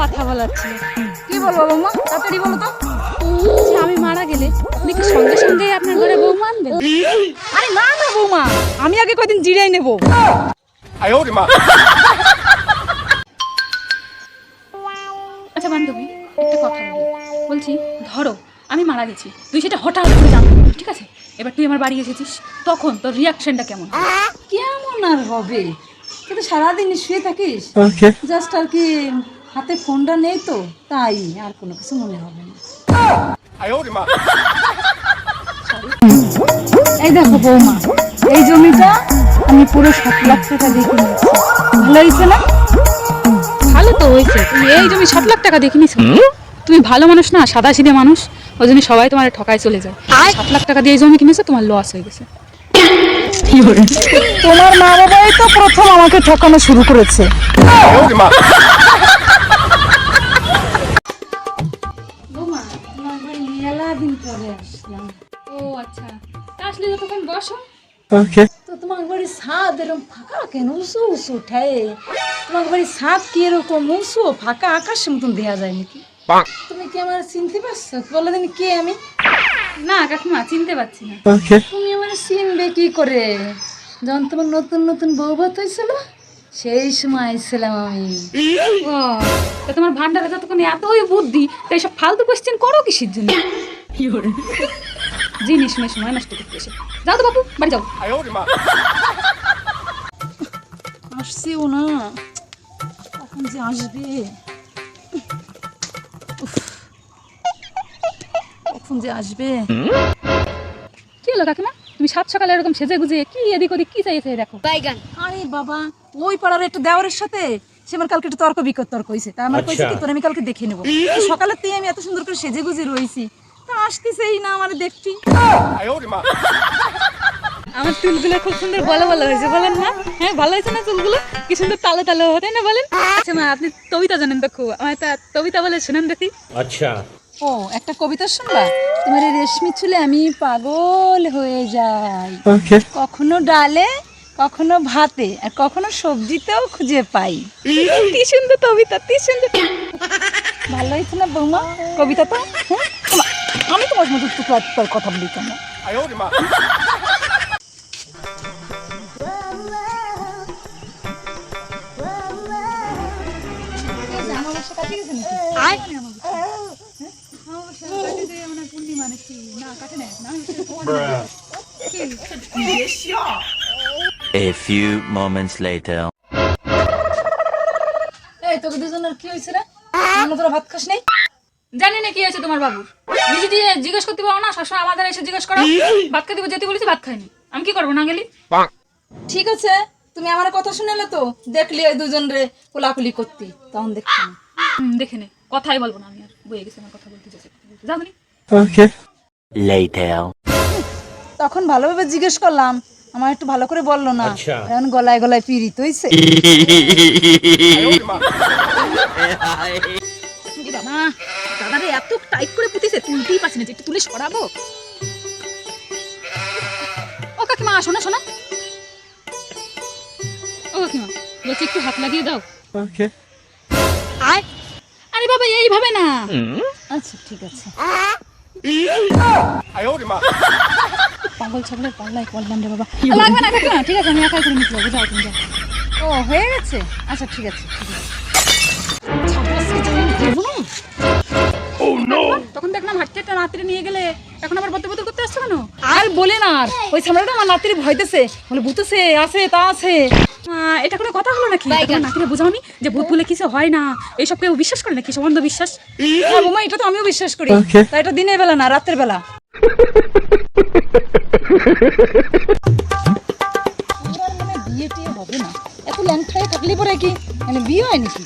কথা বলার কি বলব বৌমা? তাড়াতাড়ি বলো তো। আমি মারা গেলে আপনি কি সঙ্গে সঙ্গে আপনার ঘরে বৌমা আনবেন আরে না না বৌমা আমি আগে কয়দিন জিরাই নেব। আচ্ছা বান্ধবী একটা কথা বলছি ধরো আমি মারা গেছি। তুই সেটা হঠাৎ করে জানতে ঠিক আছে? এবার তুই আমার বাড়ি এসেছিস তখন তোর রিয়াকশনটা কেমন? কেমন আর হবে? তুই তো সারাদিন শুয়ে থাকিস। হ্যাঁ, জাস্ট আর কি হাতে ফোনটা নেই তো তাই আর কোনো কিছু মনে হবে না। এই দেখো বৌমা এই জমিটা আমি পুরো সাত লাখ টাকা দিয়ে কিনেছি। ভালো হয়েছে না? ভালো তো হয়েছে। তুমি এই জমি সাত লাখ টাকা দিয়ে কিনেছো? তুমি ভালো মানুষ না সাদা সিধে মানুষ। ওই জন্য সবাই তোমার ঠকায় চলে যায়। সাত লাখ টাকা দিয়ে এই জমি কিনেছো তোমার লস হয়ে গেছে। তোমার মা বাবাই তো প্রথম আমাকে ঠকানো শুরু করেছে। মেলা দিন পরে আসলাম। ও আচ্ছা। আসলে যতক্ষণ বসো। Okay. তো তোমার বাড়ি ছাদ এরকম ফাঁকা কেন? উঁচু উঁচু উঠায় তোমার বাড়ি ছাদ কি এরকম? উঁচু ফাঁকা আকাশের মতন দেওয়া যায় নাকি? তুমি কি আমার চিনতে পারছ? বলে দিন কে আমি? না কাকিমা চিনতে পারছি না। তুমি আমার চিনবে কি করে? যখন তোমার নতুন নতুন বউ ভাত হয়েছিল সেই সময় এসেছিলাম আমি। তা তোমার ভান্ডারে যতক্ষণ এতই বুদ্ধি তাই এইসব ফালতু কোশ্চেন করো কিসের জন্য? জিনিস মেয়ে সময় নষ্ট করতে এসে। যাও তো বাপু বাড়ি যাও। আসছেও না। কখন যে আসবে। কখন যে আসবে। কি হলো কাকিমা? তুমি সাত সকালে এরকম সেজে গুজে কি এদিক ওদিক কি চাইছে দেখো? বাইগান। আরে বাবা ওই পাড়ার একটা দেওয়ারের সাথে? সে আমার কালকে একটু তর্ক বিতর্ক হয়েছে তা আমার কইছে কি আচ্ছা। তোর আমি কালকে দেখে নেব। সকালে তুই আমি এত সুন্দর করে সেজে গুজে রয়েছি তা আসতেছেই না আমার আমার চুলগুলো খুব সুন্দর হয়েছে বলেন না। হ্যাঁ ভালো হয়েছে না চুলগুলো? কি সুন্দর তালে তালে হতে না বলেন? আচ্ছা মা আপনি কবিতা জানেন আমার তা কবিতা বলে শুনেন দেখি। আচ্ছা। ও একটা কবিতা শুনবা? তোমার রেশমি চুলে আমি পাগল হয়ে যাই। কখনো ডালে কখনো ভাতে আর কখনো সবজিতেও খুঁজে পাই। কি সুন্দর কবিতা কি সুন্দর। ভালো হয়েছে না বৌমা? কবিতা তো? আমি তোমার মতো তোর কথা বলি কেন? A few moments later. এই তোকে দুজনের কি হয়েছে রে? আমরা তোরা ভাত খাস নেই জানি না কি হয়েছে তোমার বাবুর। নিজে দিয়ে জিজ্ঞেস করতে পারো না সবসময় আমাদের এসে জিজ্ঞেস করো। ভাত খেতে যেতে বলেছি ভাত খাইনি। আমি কি করব না গেলি ঠিক আছে তুমি আমার কথা শুনেলে তো? দেখলি ওই দুজন রে কোলাকুলি করতে। তখন দেখছি। দেখে নে। কথাই বলব না আমি আর। বয়ে গেছি আমার কথা বলতে যাচ্ছে যাবনি Okay. Later. তখন ভালোভাবে জিজ্ঞেস করলাম আমার একটু ভালো করে বলল না। আচ্ছা। এখন গলায় গলায় পিড়িত হইছে। এত করে তুলতেই পারছি না যে একটু ও কাকিমা শোনা ও বলছি একটু হাত লাগিয়ে দাও। ওকে। আয়। আরে বাবা এইভাবে না। আচ্ছা ঠিক আছে। পাগল ছাগলের পড়লাম রে বাবা। লাগবে না কাকিমা ঠিক আছে আমি একাই করে নিতে পারব যাও তুমি যাও। ও হয়ে গেছে? আচ্ছা ঠিক আছে ঠিক আছে। তখন দেখলাম হাঁটতে একটা রাত্রে নিয়ে গেলে এখন আবার বদল বদল করতে আসছো কেন? আর বলে না আর ওই সামনেটা আমার নাতির ভয়তেছে বলে আছে তা আছে। আহ, এটা কোনো কথা হলো নাকি? তোমার নাতিরে বুঝাও আমি যে ভূত বলে কিছু হয় না এইসব কেউ বিশ্বাস করে নাকি? সম্বন্ধ বিশ্বাস? হ্যাঁ বোমা এটা তো আমিও বিশ্বাস করি। তা এটা দিনের বেলা না রাতের বেলা। থাকলে পরে কি মানে বিয়ে হয় নাকি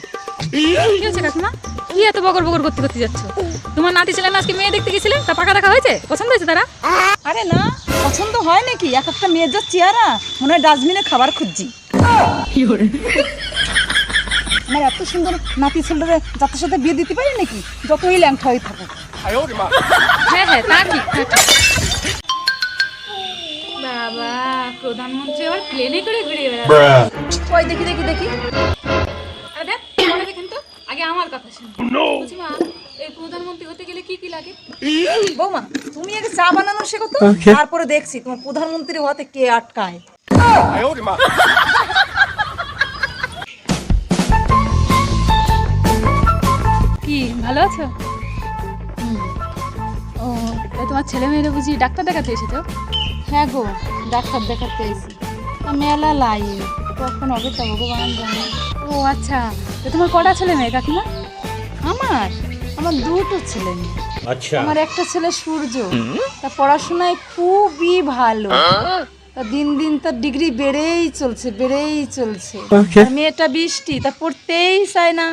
এত করতে করতে তোমার নাতি মেয়ে দেখতে গেছিলে তা হয়েছে তারা আরে না পছন্দ হয় নাকি এক একটা মেয়ের চেহারা মনে হয় ডাস্টবিনে খাবার খুঁজছি এত সুন্দর নাতি ছেলেদের যাতে সাথে বিয়ে দিতে পারি নাকি যতই ল্যাংটা হয়ে থাকে হ্যাঁ হ্যাঁ বাবা প্রধানমন্ত্রী আবার প্লেনে করে ঘুরে বেড়াচ্ছে। ওই দেখি দেখি দেখি। আরে আগে আমার কথা oh, মা এই প্রধানমন্ত্রী হতে গেলে লাগে? তুমি আগে চা বানানো শেখো তো তারপরে দেখছি তোমার প্রধানমন্ত্রী হতে কে আটকায়। কি ভালো আছো? ও তোমার ছেলে মেয়েরা বুঝি ডাক্তার দেখাতে এসেছ? হ্যাঁ গো ডাক্তার দেখাতে এসি মেলা লাইন কখন হবে তা ভগবান জানে। ও আচ্ছা তো তোমার কটা ছেলে মেয়ে কাকিমা? আমার? আমার দুটো ছেলে মেয়ে। আচ্ছা। আমার একটা ছেলে সূর্য। তা পড়াশোনায় খুবই ভালো। তা দিন দিন তার ডিগ্রি বেড়েই চলছে বেড়েই চলছে। মেয়েটা বৃষ্টি তা পড়তেই চায় না।